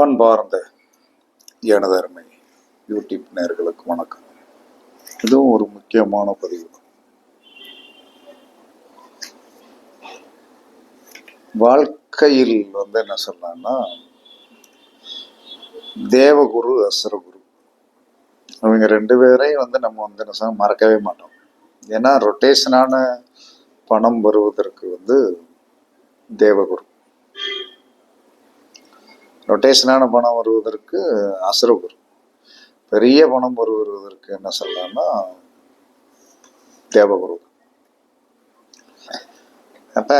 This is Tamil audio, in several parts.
அன்பார்ந்த எனது யூடியூப் நேர்களுக்கு வணக்கம். இதுவும் ஒரு முக்கியமான பதிவு. வாழ்க்கையில் வந்து என்ன சொல்லலாம்னா தேவகுரு அசுரகுரு. அவங்க ரெண்டு பேரையும் வந்து நம்ம வந்து என்ன சொல்ல மறக்கவே மாட்டோம். ஏன்னா ரொட்டேஷனான பணம் வருவதற்கு வந்து தேவகுரு. ரொட்டேஷனான பணம் வருவதற்கு அசுரகுரு பெரிய பணம் வருவதற்கு என்ன சொல்லலாம்னா தேவகுரு அப்போ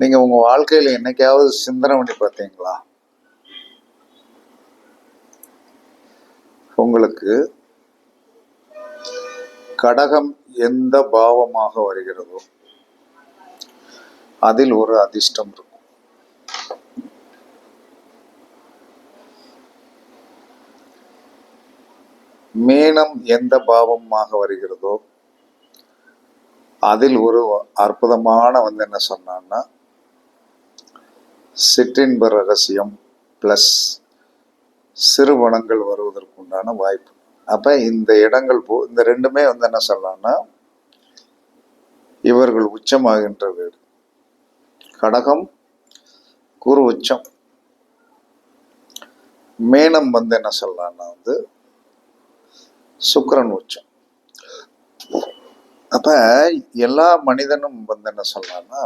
நீங்கள் உங்கள் வாழ்க்கையில் என்னைக்காவது சிந்தனை பண்ணி பார்த்தீங்களா? உங்களுக்கு கடகம் எந்த பாவமாக வருகிறதோ அதில் ஒரு அதிர்ஷ்டம் இருக்கும். மீனம் எந்த பாவமாக வருகிறதோ அதில் ஒரு அற்புதமான வந்து என்ன சொன்னான்னா சிற்றின்ப ரகசியம் ப்ளஸ் சிறுவனங்கள் வருவதற்கு உண்டான வாய்ப்பு. அப்ப இந்த இடங்கள் போ இந்த ரெண்டுமே வந்து என்ன சொல்லலாம்னா இவர்கள் உச்சமாகின்ற வீடு கடகம் குரு உச்சம். மேனம் வந்து என்ன சொல்லலாம்னா வந்து சுக்கரன் உச்சம். அப்ப எல்லா மனிதனும் வந்து என்ன சொல்லலாம்னா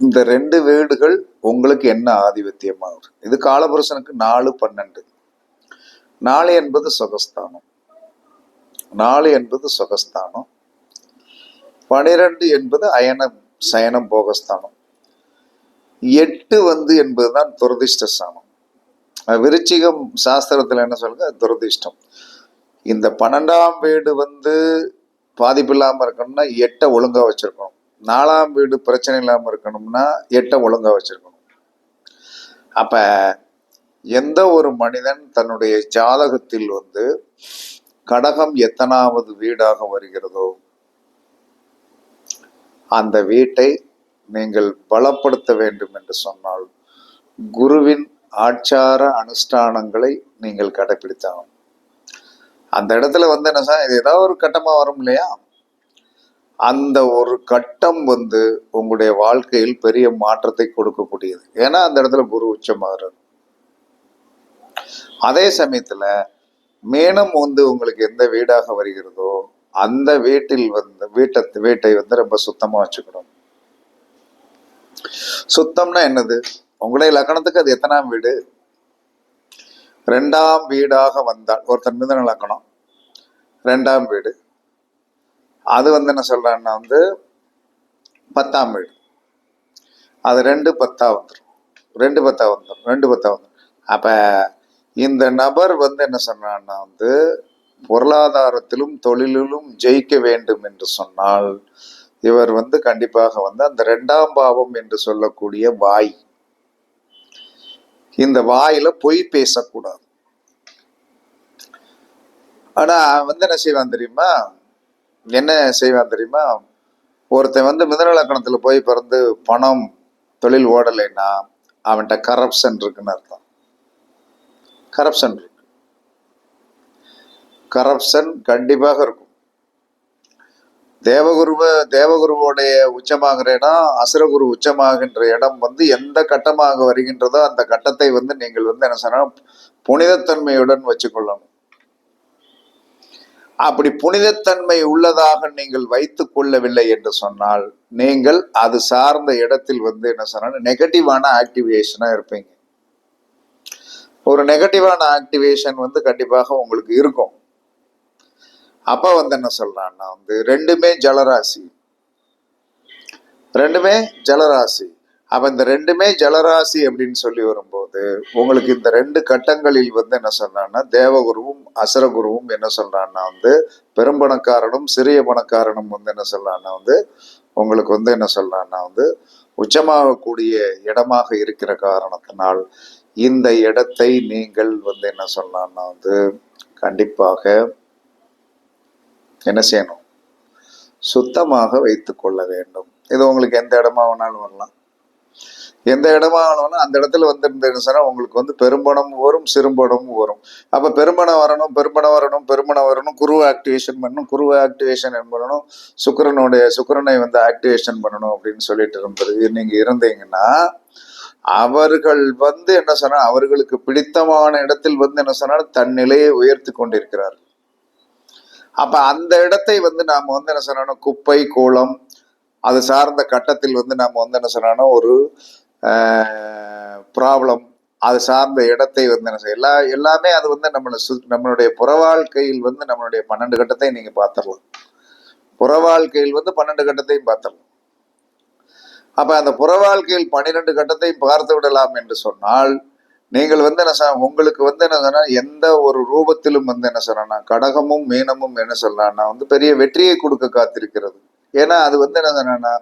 இந்த ரெண்டு வீடுகள் உங்களுக்கு என்ன ஆதிபத்தியமாகும் இது காலபுருஷனுக்கு நாலு பன்னெண்டு. நாலு என்பது சுகஸ்தானம். நாலு என்பது சுகஸ்தானம். பனிரெண்டு என்பது அயனம் சயனம் போகஸ்தானம். எட்டு வந்து என்பதுதான் துரதிஷ்டஸ்தானம் விருச்சிகம் சாஸ்திரத்துல என்ன சொல்லுங்க துரதிர்ஷ்டம். இந்த பன்னெண்டாம் வீடு வந்து பாதிப்பு இல்லாம இருக்கணும்னா எட்டை ஒழுங்கா வச்சிருக்கணும். நாலாம் வீடு பிரச்சனை இல்லாம இருக்கணும்னா எட்டை ஒழுங்கா வச்சிருக்கணும். அப்ப எந்த ஒரு மனிதன் தன்னுடைய ஜாதகத்தில் வந்து கடகம் எத்தனாவது வீடாக வருகிறதோ அந்த வீட்டை நீங்கள் பலப்படுத்த வேண்டும் என்று சொன்னால் குருவின் ஆச்சார அனுஷ்டானங்களை நீங்கள் கடைபிடித்தாகும் அந்த இடத்துல வந்து என்ன சார் இது ஏதாவது ஒரு கட்டமாக வரும் இல்லையா? அந்த ஒரு கட்டம் வந்து உங்களுடைய வாழ்க்கையில் பெரிய மாற்றத்தை கொடுக்கக்கூடியது. ஏன்னா அந்த இடத்துல குரு உச்சமாகிறது அதே சமயத்தில் மேனம் வந்து உங்களுக்கு எந்த வீடாக வருகிறதோ அந்த வீட்டில் வந்து வீட்டை வீட்டை வந்து ரொம்ப சுத்தமாக வச்சுக்கணும். சுத்தம்னா என்னது? உங்களுடைய லக்கணத்துக்கு அது எத்தனாம் வீடு? ரெண்டாம் வீடாக வந்தால் ஒருத்தன் மிதன லக்கணம். ரெண்டாம் வீடு. அது வந்து என்ன சொல்றான்னா வந்து பத்தாம் வீடு. அது ரெண்டு பத்தா வந்துடும் ரெண்டு பத்தா வந்துடும் ரெண்டு பத்தா வந்துடும் அப்போ இந்த நபர் வந்து என்ன சொன்னான்னா வந்து பொருளாதாரத்திலும் தொழிலிலும் ஜெயிக்க வேண்டும் என்று சொன்னால் இவர் வந்து கண்டிப்பாக வந்து அந்த ரெண்டாம் பாவம் என்று சொல்லக்கூடிய வாய். இந்த வாயில பொய் பேசக்கூடாது. ஆனா வந்து என்ன செய்வான் தெரியுமா? என்ன செய்வான் தெரியுமா? ஒருத்தன் வந்து மிதனலக்கணத்துல போய் பிறந்து பணம் தொழில் ஓடலைன்னா அவன்கிட்ட கரப்ஷன் இருக்குன்னு அர்த்தம். கரப்ஷன் இருக்கு. கரப்ஷன் கண்டிப்பாக இருக்கும். தேவகுருவ தேவகுருவோடைய உச்சமாகிற இடம் அசுரகுரு உச்சமாகின்ற இடம் வந்து எந்த கட்டமாக வருகின்றதோ அந்த கட்டத்தை வந்து நீங்கள் வந்து என்ன சொன்னா புனிதத்தன்மையுடன் வச்சுக்கொள்ளணும். அப்படி புனிதத்தன்மை உள்ளதாக நீங்கள் வைத்து கொள்ளவில்லை என்று சொன்னால் நீங்கள் அது சார்ந்த இடத்தில் வந்து என்ன சொன்னால் நெகட்டிவான ஆக்டிவேஷனா இருப்பீங்க. ஒரு நெகட்டிவான ஆக்டிவேஷன் வந்து கண்டிப்பாக உங்களுக்கு இருக்கும். அப்ப வந்து என்ன சொல்றான்னா வந்து ரெண்டுமே ஜலராசி. ரெண்டுமே ஜலராசி. அப்ப இந்த ரெண்டுமே ஜலராசி அப்படின்னு சொல்லி வரும்போது உங்களுக்கு இந்த ரெண்டு கட்டங்களில் வந்து என்ன சொல்றான்னா தேவகுருவும் அசுரகுருவும் என்ன சொல்றான்னா வந்து பெரும்பணக்காரனும் சிறிய பணக்காரனும் வந்து என்ன சொல்றான்னா வந்து உங்களுக்கு வந்து என்ன சொல்றான்னா வந்து உச்சமாகக்கூடிய இடமாக இருக்கிற காரணத்தினால் இந்த இடத்தை நீங்கள் வந்து என்ன சொல்லலாம்னா வந்து கண்டிப்பாக என்ன செய்யணும்? சுத்தமாக வைத்து கொள்ள வேண்டும். இது உங்களுக்கு எந்த இடமா வேணாலும் வரலாம். எந்த இடமா வேணாலும் அந்த இடத்துல வந்திருந்தேன்னு சொன்னால் உங்களுக்கு வந்து பெரும்பணமும் வரும் சிறுபணமும் வரும். அப்போ பெரும்பணம் வரணும் பெரும்பணம் வரணும் பெரும்பணம் வரணும் குருவை ஆக்டிவேஷன் பண்ணணும் குருவை ஆக்டிவேஷன் பண்ணணும் சுக்கிரனுடைய சுக்கரனை வந்து ஆக்டிவேஷன் பண்ணணும் அப்படின்னு சொல்லிட்டு இருந்தது. நீங்கள் இருந்தீங்கன்னா அவர்கள் வந்து என்ன சொன்னால் அவர்களுக்கு பிடித்தமான இடத்தில் வந்து என்ன சொன்னால் தன் நிலையை உயர்த்தி கொண்டிருக்கிறார்கள். அப்ப அந்த இடத்தை வந்து நாம வந்து என்ன சொன்னோம் குப்பை கோலம் அது சார்ந்த கட்டத்தில் வந்து நாம வந்து என்ன சொன்னோம் ஒரு ப்ராப்ளம் அது சார்ந்த இடத்தை வந்து என்ன எல்லா எல்லாமே அது வந்து நம்மளை சு நம்மளுடைய புற வாழ்க்கையில் வந்து நம்மளுடைய பன்னெண்டு கட்டத்தை நீங்க பார்த்துடலாம். புற வாழ்க்கையில் வந்து பன்னெண்டு கட்டத்தையும் பார்த்துடலாம். அப்ப அந்த புற வாழ்க்கையில் பன்னிரெண்டு கட்டத்தையும் பார்த்து விடலாம் என்று சொன்னால் நீங்கள் வந்து என்ன சொன்ன உங்களுக்கு வந்து என்ன சொன்னா எந்த ஒரு ரூபத்திலும் வந்து என்ன சொன்னா கடகமும் மீனமும் என்ன சொல்லலாம்னா வந்து பெரிய வெற்றியை கொடுக்க காத்திருக்கிறது. ஏன்னா அது வந்து என்ன சொன்னா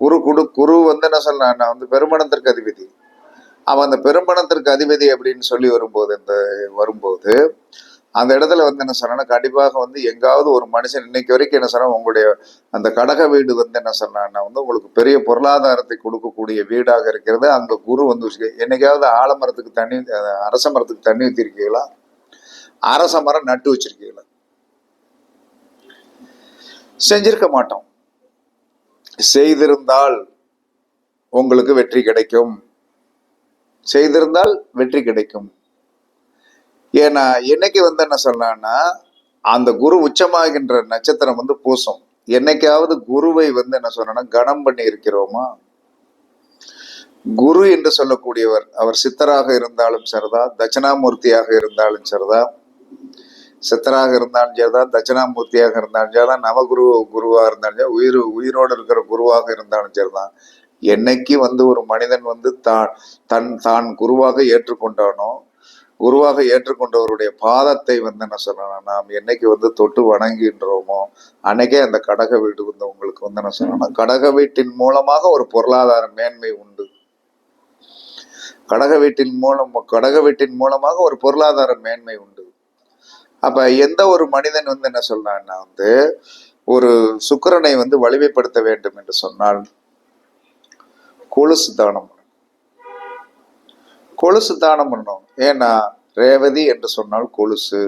குரு குடு குரு வந்து என்ன சொல்லலாம்னா வந்து பெருமணத்திற்கு அதிபதி. அவன் அந்த பெரும்பணத்திற்கு அதிபதி அப்படின்னு சொல்லி வரும்போது இந்த வரும்போது அந்த இடத்துல வந்து என்ன சொன்னா கண்டிப்பாக வந்து எங்காவது ஒரு மனுஷன் இன்னைக்கு வரைக்கும் என்ன சொன்னா உங்களுடைய அந்த கடக வீடு வந்து என்ன சொன்னா வந்து உங்களுக்கு பெரிய பொருளாதாரத்தை கொடுக்கக்கூடிய வீடாக இருக்கிறது. அந்த குரு வந்து என்னைக்காவது ஆலமரத்துக்கு தண்ணி அரச மரத்துக்கு தண்ணி ஊற்றிருக்கீங்களா அரச மரம் நட்டு வச்சிருக்கீங்களா? செஞ்சிருக்க மாட்டோம். செய்திருந்தால் உங்களுக்கு வெற்றி கிடைக்கும். செய்திருந்தால் வெற்றி கிடைக்கும். ஏன்னா என்னைக்கு வந்து என்ன சொல்லலாம்னா அந்த குரு உச்சமாகின்ற நட்சத்திரம் வந்து பூசம். என்னைக்காவது குருவை வந்து என்ன சொல்லணும்னா கணம் பண்ணி இருக்கிறோமா? குரு என்று சொல்லக்கூடியவர் அவர் சித்தராக இருந்தாலும் சரிதா தட்சிணாமூர்த்தியாக இருந்தாலும் சரிதா சித்தராக இருந்தாலும் சரிதா தட்சிணாமூர்த்தியாக இருந்தாலும் சரிதான் நவகுரு குருவாக இருந்தாலும் சரி உயிர் உயிரோடு இருக்கிற குருவாக இருந்தாலும் சரிதான். என்னைக்கு வந்து ஒரு மனிதன் வந்து தான் தன் தான் குருவாக ஏற்றுக்கொண்டானோ குருவாக ஏற்றுக்கொண்டவருடைய பாதத்தை வந்து என்ன சொல்லணும் நாம் என்னைக்கு வந்து தொட்டு வணங்குகின்றோமோ அன்னைக்கே அந்த கடக வீடு வந்து உங்களுக்கு வந்து என்ன சொல்லணும் கடக வீட்டின் மூலமாக ஒரு பொருளாதார மேன்மை உண்டு. கடக வீட்டின் மூலம் கடக வீட்டின் மூலமாக ஒரு பொருளாதார மேன்மை உண்டு. அப்ப எந்த ஒரு மனிதன் வந்து என்ன சொல்றான்னா வந்து ஒரு சுக்கரனை வந்து வலிமைப்படுத்த வேண்டும் என்று சொன்னால் கொலுசு தானம் கொலுசு தானம் பண்ணணும். ஏன்னா ரேவதி என்று சொன்னால் கொலுசு.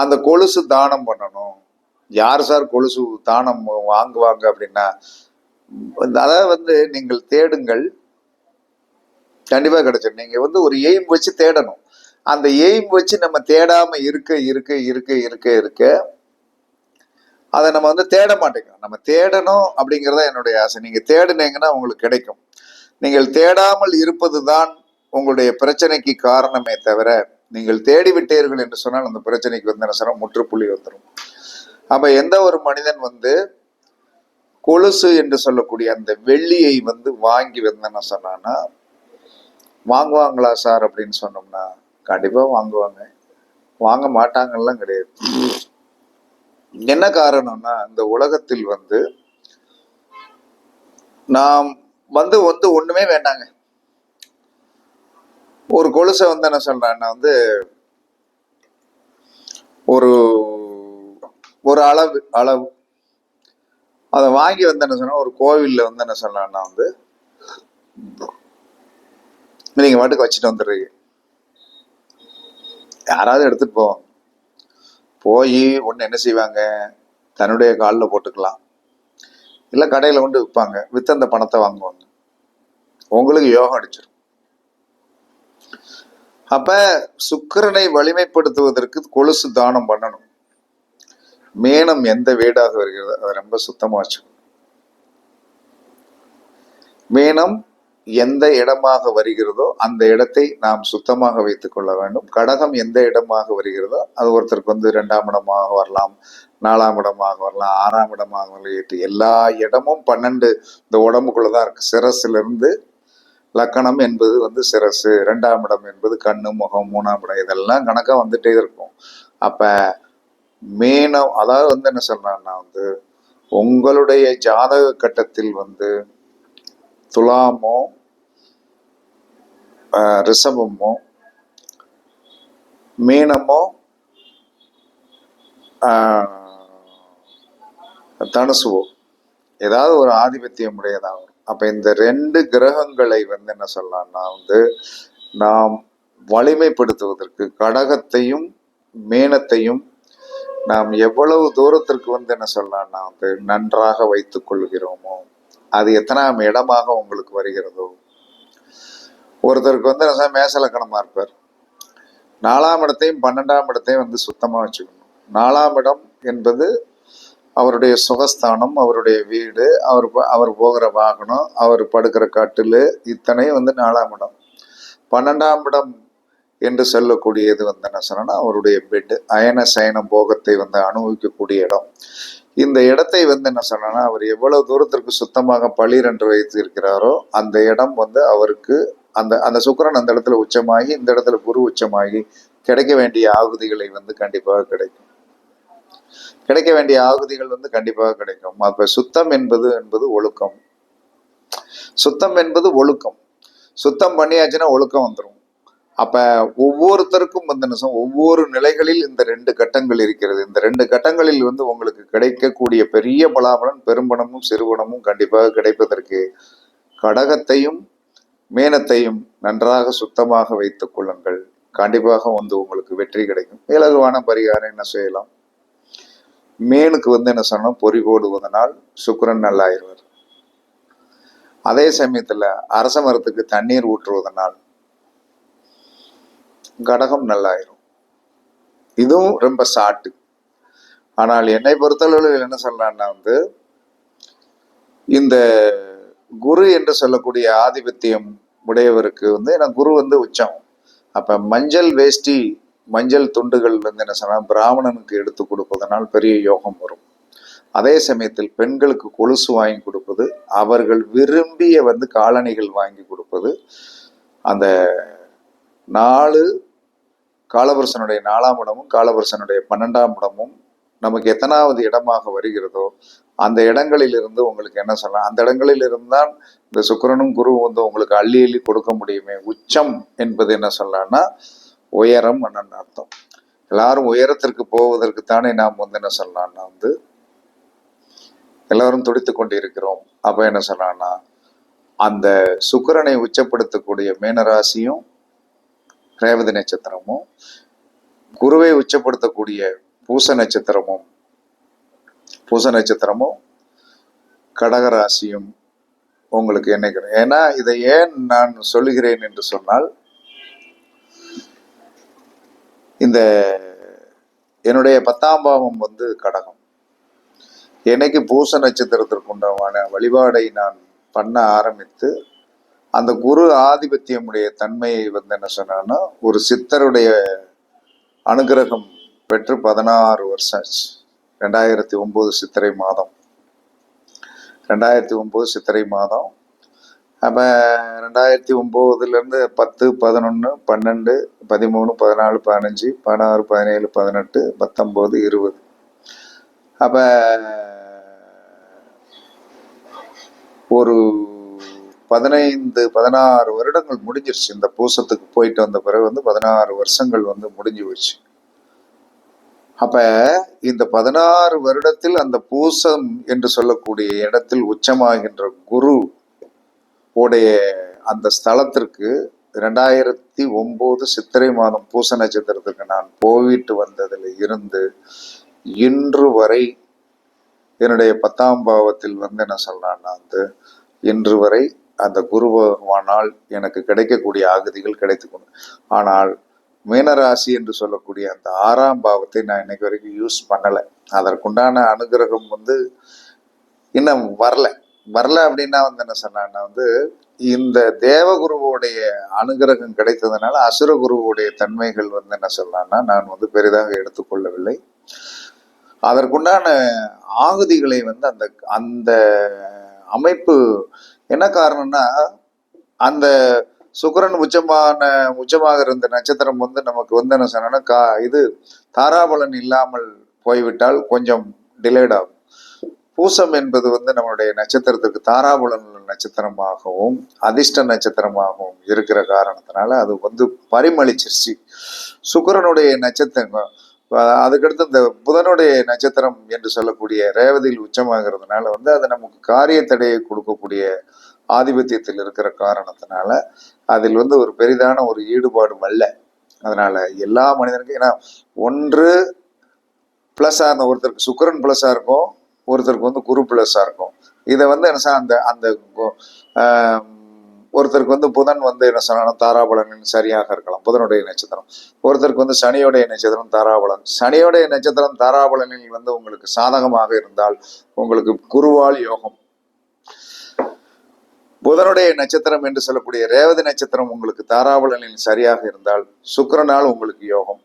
அந்த கொலுசு தானம் பண்ணணும். யார் சார் கொலுசு தானம் வாங்குவாங்க அப்படின்னா அதாவது வந்து நீங்கள் தேடுங்கள். கண்டிப்பா கிடைச்சிடும். நீங்க வந்து ஒரு எய்ம் வச்சு தேடணும். அந்த எய்ம் வச்சு நம்ம தேடாம இருக்க இருக்க இருக்க இருக்க இருக்க அதை நம்ம வந்து தேட மாட்டேங்கிறோம். நம்ம தேடணும் அப்படிங்கிறத என்னுடைய ஆசை. நீங்க தேடுனீங்கன்னா உங்களுக்கு கிடைக்கும். நீங்கள் தேடாமல் இருப்பது தான் உங்களுடைய பிரச்சனைக்கு காரணமே தவிர நீங்கள் தேடிவிட்டீர்கள் என்று சொன்னால் அந்த பிரச்சனைக்கு வந்து என்ன சொன்னால் முற்றுப்புள்ளி வந்துடும் அப்ப எந்த ஒரு மனிதன் வந்து கொலுசு என்று சொல்லக்கூடிய அந்த வெள்ளியை வந்து வாங்கி வந்து என்ன சொன்னான்னா வாங்குவாங்களா சார்? அப்படின்னு சொன்னோம்னா கண்டிப்பா வாங்குவாங்க. வாங்க மாட்டாங்கலாம் கிடையாது. என்ன காரணம்னா இந்த உலகத்தில் வந்து நாம் வந்து வந்து ஒண்ணுமே வேண்டாங்க. ஒரு கொலுசை வந்து என்ன சொல்றேன்னா வந்து ஒரு ஒரு அளவு அளவு. அதை வாங்கி வந்து என்ன சொன்னா ஒரு கோவில்ல வந்து என்ன சொல்லலாம்னா வந்து நீங்க வாட்டுக்கு வச்சுட்டு வந்துடுறீங்க. யாராவது எடுத்துட்டு போவாங்க போய் ஒன்று என்ன செய்வாங்க? தன்னுடைய காலில் போட்டுக்கலாம். இல்லை கடையில் கொண்டு விற்பாங்க. விற்று அந்த பணத்தை வாங்குவாங்க. உங்களுக்கு யோகம் அடிச்சிடும் அப்ப சுக்கிரனை வலிமைப்படுத்துவதற்கு கொலுசு தானம் பண்ணணும். மேனம் எந்த வீடாக வருகிறது அதை ரொம்ப சுத்தமா வச்சுக்கணும். மேனம் எந்த இடமாக வருகிறதோ அந்த இடத்தை நாம் சுத்தமாக வைத்துக் கொள்ள வேண்டும். கடகம் எந்த இடமாக வருகிறதோ அது ஒருத்தருக்கு வந்து இரண்டாம் இடமாக வரலாம் நாலாம் இடமாக வரலாம் ஆறாம் இடமாக வரலாம் எல்லா இடமும் பன்னெண்டு இந்த உடம்புக்குள்ளதான் இருக்கு. சிரசிலிருந்து லக்கணம் என்பது வந்து சிரசு ரெண்டாம் இடம் என்பது கண்ணு முகம் மூணாம் இடம் இதெல்லாம் கணக்காக வந்துட்டே இருக்கும். அப்போ மீனம் அதாவது வந்து என்ன சொல்கிறேன்னா வந்து உங்களுடைய ஜாதக கட்டத்தில் வந்து துலாமோ ரிஷபமோ மீனமோ தனுசுவோ ஏதாவது ஒரு ஆதிபத்தியம் உடையதாக அப்ப இந்த ரெண்டு கிரகங்களை வந்து என்ன சொல்லலாம்னா வந்து நாம் வலிமைப்படுத்துவதற்கு கடகத்தையும் மேனத்தையும் நாம் எவ்வளவு தூரத்திற்கு வந்து என்ன சொல்லலாம்னா வந்து நன்றாக வைத்துக் கொள்கிறோமோ அது எத்தனாம் இடமாக உங்களுக்கு வருகிறதோ. ஒருத்தருக்கு வந்து என்ன சொல்ல, மேசலக்கணமா இருப்பார். நாலாம் இடத்தையும் பன்னெண்டாம் இடத்தையும் வந்து சுத்தமா வச்சுக்கணும். நாலாம் இடம் என்பது அவருடைய சுகஸ்தானம் அவருடைய வீடு அவர் அவர் போகிற வாகனம் அவர் படுக்கிற கட்டில் இத்தனையும் வந்து நாலாம் இடம். பன்னெண்டாம் இடம் என்று சொல்லக்கூடியது வந்து என்ன சொன்னா அவருடைய பெட்டு அயன சயனம் போகத்தை வந்து அனுபவிக்கக்கூடிய இடம். இந்த இடத்தை வந்து என்ன சொன்னா அவர் எவ்வளவு தூரத்திற்கு சுத்தமாக பளிர் என்று வைத்து இருக்கிறாரோ அந்த இடம் வந்து அவருக்கு அந்த அந்த சுக்கிரன் அந்த இடத்துல உச்சமாகி இந்த இடத்துல குரு உச்சமாகி கிடைக்க வேண்டிய ஆகுதிகளை வந்து கண்டிப்பாக கிடைக்கும். கிடைக்க வேண்டிய ஆகுதிகள் வந்து கண்டிப்பாக கிடைக்கும். அப்ப சுத்தம் என்பது என்பது ஒழுக்கம். சுத்தம் என்பது ஒழுக்கம். சுத்தம் பண்ணியாச்சுன்னா ஒழுக்கம் வந்துடும் அப்ப ஒவ்வொருத்தருக்கும் வந்து என்ன ஒவ்வொரு நிலைகளில் இந்த ரெண்டு கட்டங்கள் இருக்கிறது. இந்த ரெண்டு கட்டங்களில் வந்து உங்களுக்கு கிடைக்கக்கூடிய பெரிய பலாபலன் பெரும்பணமும் சிறுபணமும் கண்டிப்பாக கிடைப்பதற்கு கடகத்தையும் மேனத்தையும் நன்றாக சுத்தமாக வைத்துக் கொள்ளுங்கள். கண்டிப்பாக வந்து உங்களுக்கு வெற்றி கிடைக்கும். இலகுவான பரிகாரம் என்ன செய்யலாம்? மேனுக்கு வந்து என்ன சொன்னோம்? பொறி போடுவதனால் சுக்கரன் நல்லாயிருவார். அதே சமயத்தில் அரச மரத்துக்கு தண்ணீர் ஊற்றுவதனால் கடகம் நல்லாயிரும். இதுவும் ரொம்ப சாட்டு. ஆனால் என்னை பொறுத்தளவில் என்ன சொல்லலாம்னா வந்து இந்த குரு என்று சொல்லக்கூடிய ஆதிபத்தியம் உடையவருக்கு வந்து ஏன்னா குரு வந்து உச்சம். அப்போ மஞ்சள் வேஷ்டி மஞ்சள் துண்டுகள் வந்து என்ன சொன்னா பிராமணனுக்கு எடுத்து கொடுப்பதனால் பெரிய யோகம் வரும். அதே சமயத்தில் பெண்களுக்கு கொலுசு வாங்கி கொடுப்பது அவர்கள் விரும்பிய வந்து காலணிகள் வாங்கி கொடுப்பது அந்த நாலு காலபுருஷனுடைய நாலாம் இடமும் காலபுருஷனுடைய பன்னெண்டாம் இடமும் நமக்கு எத்தனாவது இடமாக வருகிறதோ அந்த இடங்களில் இருந்து உங்களுக்கு என்ன சொல்லலாம் அந்த இடங்களில் தான் இந்த சுக்கிரனும் குருவும் வந்து உங்களுக்கு அள்ளி அள்ளி கொடுக்க முடியுமே. உச்சம் என்பது என்ன சொல்லலாம்னா உயரம் அர்த்தம். எல்லாரும் உயரத்திற்கு போவதற்கு தானே நாம் வந்து என்ன சொல்லலாம்னா வந்து எல்லாரும் துடித்து கொண்டு இருக்கிறோம் அப்ப என்ன சொல்லலாம்னா அந்த சுக்கிரனை உச்சப்படுத்தக்கூடிய மீனராசியும் ரேவதி நட்சத்திரமும் குருவை உச்சப்படுத்தக்கூடிய பூச நட்சத்திரமும் பூச நட்சத்திரமும் கடகராசியும் உங்களுக்கு என்ன ஏன்னா இதை ஏன் நான் சொல்லுகிறேன் என்று சொன்னால் இந்த என்னுடைய பத்தாம் பாவம் வந்து கடகம். என்னைக்கு பூச நட்சத்திரத்திற்கு உண்டான வழிபாடை நான் பண்ண ஆரம்பித்து அந்த குரு ஆதிபத்தியமுடைய தன்மையை வந்து என்ன சொன்னான்னா ஒரு சித்தருடைய அனுகிரகம் பெற்று பதினாறு வருஷம் ஆச்சு. ரெண்டாயிரத்தி ஒன்பது சித்திரை மாதம். ரெண்டாயிரத்தி ஒன்பது சித்திரை மாதம் அப்போ ரெண்டாயிரத்தி ஒம்போதுலேருந்து பத்து பதினொன்று பன்னெண்டு பதிமூணு பதினாலு பதினஞ்சு பதினாறு பதினேழு பதினெட்டு பத்தொம்போது இருபது. அப்போ ஒரு பதினைந்து பதினாறு வருடங்கள் முடிஞ்சிருச்சு. இந்த பூசத்துக்கு போயிட்டு வந்த பிறகு வந்து பதினாறு வருஷங்கள் வந்து முடிஞ்சு போச்சு. அப்ப இந்த பதினாறு வருடத்தில் அந்த பூசம் என்று சொல்லக்கூடிய இடத்தில் உச்சமாகின்ற குரு உடைய அந்த ஸ்தலத்திற்கு ரெண்டாயிரத்தி ஒம்பது சித்திரை மாதம் பூச நட்சத்திரத்துக்கு நான் போயிட்டு வந்ததில் இருந்து இன்று வரை என்னுடைய பத்தாம் பாவத்தில் வந்து என்ன சொல்கிறான்னா வந்து இன்று வரை அந்த குரு பகவானால் எனக்கு கிடைக்கக்கூடிய ஆகதிகள் கிடைத்து கொண்டு ஆனால் மீனராசி என்று சொல்லக்கூடிய அந்த ஆறாம் பாவத்தை நான் இன்னைக்கு வரைக்கும் யூஸ் பண்ணலை. அதற்குண்டான அனுகிரகம் வந்து இன்னும் வரலை. வரல அப்படின்னா வந்து என்ன சொன்னான்னா வந்து இந்த தேவகுருவுடைய அனுகிரகம் கிடைத்ததுனால அசுரகுருவுடைய தன்மைகள் வந்து என்ன சொல்லலாம்னா நான் வந்து பெரிதாக எடுத்துக்கொள்ளவில்லை. அதற்குண்டான ஆகுதிகளை வந்து அந்த அந்த அமைப்பு என்ன காரணம்னா அந்த சுக்கிரன் உச்சமான உச்சமாக இருந்த நட்சத்திரம் வந்து நமக்கு வந்து என்ன சொன்னா கா இது தாராபலன் இல்லாமல் போய்விட்டால் கொஞ்சம் டிலேட் ஆகும். பூசம் என்பது வந்து நம்மளுடைய நட்சத்திரத்துக்கு தாராபுலன் நட்சத்திரமாகவும் அதிர்ஷ்ட நட்சத்திரமாகவும் இருக்கிற காரணத்தினால அது வந்து பரிமளிச்சிருச்சு. சுக்கரனுடைய நட்சத்திரம் அதுக்கடுத்து இந்த புதனுடைய நட்சத்திரம் என்று சொல்லக்கூடிய ரேவதியில் உச்சமாகிறதுனால வந்து அது நமக்கு காரிய தடையை கொடுக்கக்கூடிய ஆதிபத்தியத்தில் இருக்கிற காரணத்தினால அதில் வந்து ஒரு பெரிதான ஒரு ஈடுபாடும் அல்ல. அதனால எல்லா மனிதனுக்கும் ஏன்னா ஒன்று ப்ளஸ்ஸாக இருந்த ஒருத்தருக்கு சுக்கரன் ப்ளஸ்ஸாக இருக்கும் ஒருத்தருக்கு வந்து குரு பிளஸ்ஸாக இருக்கும். இதை வந்து என்ன சார் அந்த அந்த கு- ஒருத்தருக்கு வந்து புதன் வந்து என்ன சொன்னாலும் தாராபலன் சரியாக இருக்கலாம். புதனுடைய நட்சத்திரம். ஒருத்தருக்கு வந்து சனியோடைய நட்சத்திரம் தாராபலன். சனியோடைய நட்சத்திரம் தாராபலனில் வந்து உங்களுக்கு சாதகமாக இருந்தால் உங்களுக்கு குருவால் யோகம். புதனுடைய நட்சத்திரம் என்று சொல்லக்கூடிய ரேவதி நட்சத்திரம் உங்களுக்கு தாராபலனில் சரியாக இருந்தால் சுக்கரனால் உங்களுக்கு யோகம்.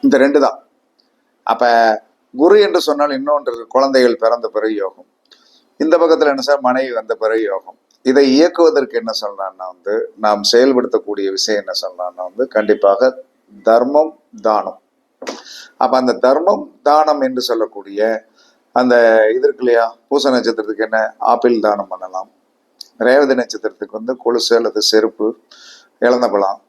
இந்த ரெண்டு தான் அப்ப குரு என்று சொன்னால் இன்னொன்று இருக்கு, குழந்தைகள் பிறந்த பிறகு யோகம். இந்த பக்கத்துல என்ன சார்? மனைவி வந்த பிறகு யோகம். இதை இயக்குவதற்கு என்ன சொல்லலாம்னா வந்து நாம் செயல்படுத்தக்கூடிய விஷயம் என்ன சொல்லலாம்னா வந்து கண்டிப்பாக தர்மம் தானம். அப்ப அந்த தர்மம் தானம் என்று சொல்லக்கூடிய அந்த இது இருக்கு இல்லையா? பூச நட்சத்திரத்துக்கு என்ன? ஆப்பிள் தானம் பண்ணலாம். ரேவதி நட்சத்திரத்துக்கு வந்து கொலுசு அல்லது செருப்பு இழந்த பழம்.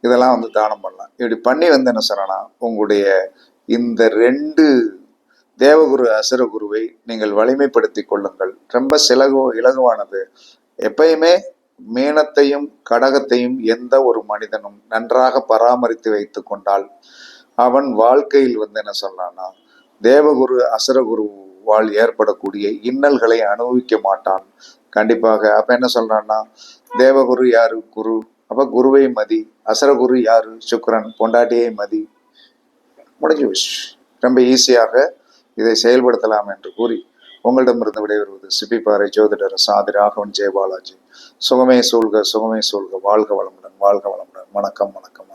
இதெல்லாம் வந்து தானம் பண்ணலாம். இப்படி பண்ணி வந்து என்ன சொல்லனா உங்களுடைய இந்த ரெண்டு தேவகுரு அசுரகுருவை நீங்கள் வலிமைப்படுத்தி கொள்ளுங்கள். ரொம்ப சிலகு இலகுவானது. எப்பயுமே மீனத்தையும் கடகத்தையும் எந்த ஒரு மனிதனும் நன்றாக பராமரித்து வைத்து கொண்டால் அவன் வாழ்க்கையில் வந்து என்ன சொல்லலாம்னா தேவகுரு அசுரகுருவால் ஏற்படக்கூடிய இன்னல்களை அனுபவிக்க மாட்டான். கண்டிப்பாக. அப்ப என்ன சொல்றான்னா தேவகுரு யாரு? குரு. அப்ப குருவை மதி. அசுரகுரு யாரு? சுக்கரன். பொண்டாட்டியை மதி. முடிஞ்சு போச்சு ரொம்ப ஈஸியாக இதை செயல்படுத்தலாம் என்று கூறி உங்களிடமிருந்து விடைபெறுவது சிப்பிப்பாறை ஜோதிடர் சாதி ராகவன் ஜெயபாலாஜி. சுகமே சூழ்க சுகமே சூழ்க. வாழ்க வளமுடன் வாழ்க வளமுடன். வணக்கம் வணக்கம்.